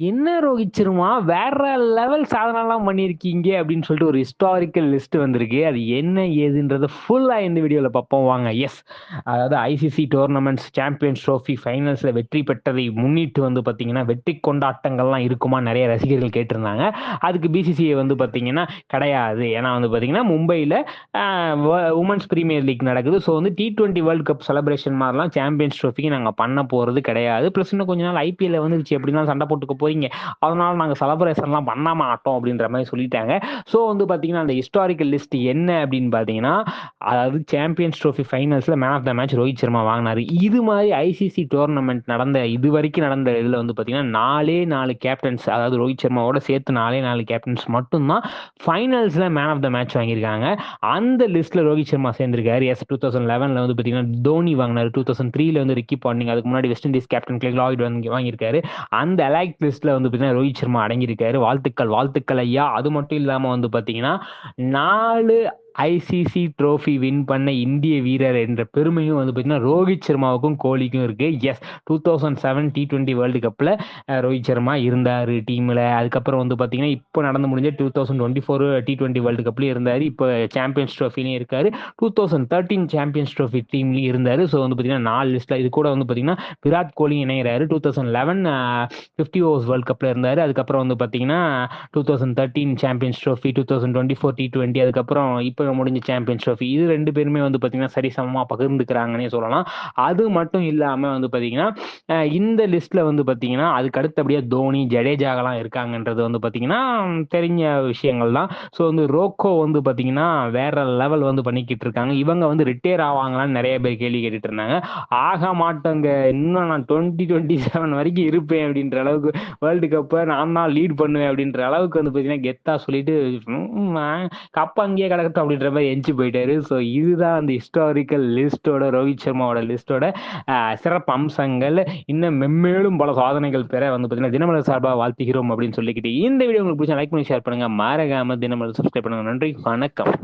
என்ன ரோஹித் சர்மா வேற லெவல் சாதனைலாம் பண்ணியிருக்கீங்க அப்படின்னு சொல்லிட்டு ஒரு ஹிஸ்டாரிக்கல் லிஸ்ட் வந்திருக்கு. அது என்ன ஏதுன்றத ஃபுல்லாக இந்த வீடியோவில் பார்ப்போம். வாங்க எஸ் அதாவது ஐசிசி டோர்னமெண்ட்ஸ் சாம்பியன்ஸ் ட்ரோஃபி ஃபைனல்ஸில் வெற்றி பெற்றதை முன்னிட்டு வந்து பார்த்தீங்கன்னா வெற்றி கொண்டாட்டங்கள்லாம் இருக்குமா நிறைய ரசிகர்கள் கேட்டிருந்தாங்க. அதுக்கு பிசிசிஐ வந்து பார்த்தீங்கன்னா கிடையாது. ஏன்னா வந்து பார்த்தீங்கன்னா மும்பையில் உமன்ஸ் ப்ரீமியர் லீக் நடக்குது. ஸோ வந்து T twenty world cup celebration மாதிரிலாம் சாம்பியன்ஸ் ட்ரோஃபிக்கு நாங்கள் பண்ண போகிறது கிடையாது. ப்ளஸ் இன்னும் கொஞ்ச நாள் ஐபிஎல்ல வந்துருச்சு எப்படின்னா சண்டை போட்டுக்க போறீங்க அதனால நாங்கள் செலப்ரேஷன்லாம் பண்ண மாட்டோம் அப்படின்ற மாதிரி சொல்லிட்டாங்க. ஸோ வந்து பார்த்தீங்கன்னா அந்த ஹிஸ்டாரிக்கல் லிஸ்ட் என்ன அப்படின்னு பார்த்தீங்கன்னா அதாவது champions trophy ஃபைனல்ஸில் man of the match Rohit Sharma வாங்கினாரு. இது மாதிரி ஐசிசி டோர்னமெண்ட் நடந்த இது வரைக்கும் நடந்த இதில் வந்து பார்த்தீங்கன்னா நாலே நாலு கேப்டன்ஸ் அதாவது ரோஹித் சர்மாவோட சேர்த்து நாலே நாலு கேப்டன்ஸ் மட்டும்தான் ஃபைனல்ஸில் மேன் ஆஃப் த மேட்ச் வாங்கியிருக்காங்க. அந்த லிஸ்ட்டில் ரோஹித் சர்மா சேர்ந்திருக்காரு. எஸ் டூ தௌசண்ட் லெவனில் வந்து பார்த்தீங்கன்னா தோனி வாங்கினார். டூ தௌசண்ட் த்ரீல வந்து ரிக்கி பாண்டிங் அதுக்கு முன்னாடி West Indies captain Clive Lloyd வாங்கி வாங்கியிருக்காரு. அந்த அலைக் லிஸ்ட்ல வந்து பார்த்தீங்கன்னா ரோஹித் சர்மா அடங்கியிருக்காரு. வாழ்த்துக்கள் வாழ்த்துக்கள் ஐயா. அது மட்டும் இல்லாம வந்து பாத்தீங்கன்னா நாலு ஐசிசி ட்ரோஃபி வின் பண்ண இந்திய வீரர் என்ற பெருமையும் வந்து பார்த்தீங்கன்னா ரோஹித் சர்மாவுக்கும் கோலிக்கும் இருக்கு. Yes two thousand seven T twenty world கப்பில் ரோஹித் சர்மா இருந்தார் டீமில். அதுக்கப்புறம் வந்து பார்த்தீங்கன்னா இப்போ நடந்து முடிஞ்ச two thousand twenty four T twenty world கப்லேயும் இருந்தார். இப்போ சாம்பியன்ஸ் ட்ரோஃபிலையும் இருக்கார். Two thousand thirteen champions trophy டீம்லையும் இருந்தார். ஸோ வந்து பார்த்தீங்கன்னா நாலு லிஸ்ட்டில் இது கூட வந்து பார்த்தீங்கன்னா Virat Kohli இணைகிறாரு two thousand eleven fifty overs world கப்பில் இருந்தார். அதுக்கப்புறம் வந்து பார்த்தீங்கன்னா two thousand thirteen champions trophy two thousand twenty four T twenty அதுக்கப்புறம் இப்போ முடிஞ்ச சாம்பியன்ஸ் ட்ரோஃபி இது ரெண்டு பேருமே வந்து பார்த்தீங்கன்னா சரிசமமாக பகிர்ந்துக்கிறாங்கன்னே சொல்லலாம். அது மட்டும் இல்லாமல் வந்து பார்த்தீங்கன்னா இந்த லிஸ்ட்டில் வந்து பார்த்தீங்கன்னா அதுக்கு அடுத்தபடியாக தோனி ஜடேஜாகலாம் இருக்காங்கன்றது வந்து பார்த்தீங்கன்னா தெரிஞ்ச விஷயங்கள் தான். ஸோ வந்து ரோக்கோ வந்து பார்த்தீங்கன்னா வேற லெவல் வந்து பண்ணிக்கிட்டு இருக்காங்க. இவங்க வந்து ரிட்டையர் ஆவாங்களான்னு நிறைய பேர் கேள்வி கேட்டுட்டு இருந்தாங்க. ஆக மாட்டோங்க. இன்னும் நான் டுவெண்ட்டி டுவெண்ட்டி செவன் வரைக்கும் இருப்பேன் அப்படின்ற அளவுக்கு வேர்ல்டு கப்பை நான் தான் லீட் பண்ணுவேன் அப்படின்ற அளவுக்கு வந்து பார்த்தீங்கன்னா கெத்தாக சொல்லிட்டு கப் அங்கேயே கிடக்கட்டும் அப்படின்ற மாதிரி எஞ்சி போயிட்டாரு. ஸோ இதுதான் அந்த ஹிஸ்டாரிக்கல் லிஸ்டோட ரோஹித் சர்மாவோட லிஸ்டோட சிறப்பு அம்சங்கள். இன்னும் மென்மேலும் பல சாதனைகள் பெற வந்து பார்த்தீங்கன்னா தினமலர் சார்பாக வாழ்த்துகிறோம் அப்படின்னு சொல்லிக்கிட்டு இந்த வீடியோ உங்களுக்கு பிடிச்சா லைக் பண்ணி ஷேர் பண்ணுங்க. மறக்காம தினமலர் சப்ஸ்கிரைப் பண்ணுங்க. நன்றி. வணக்கம்.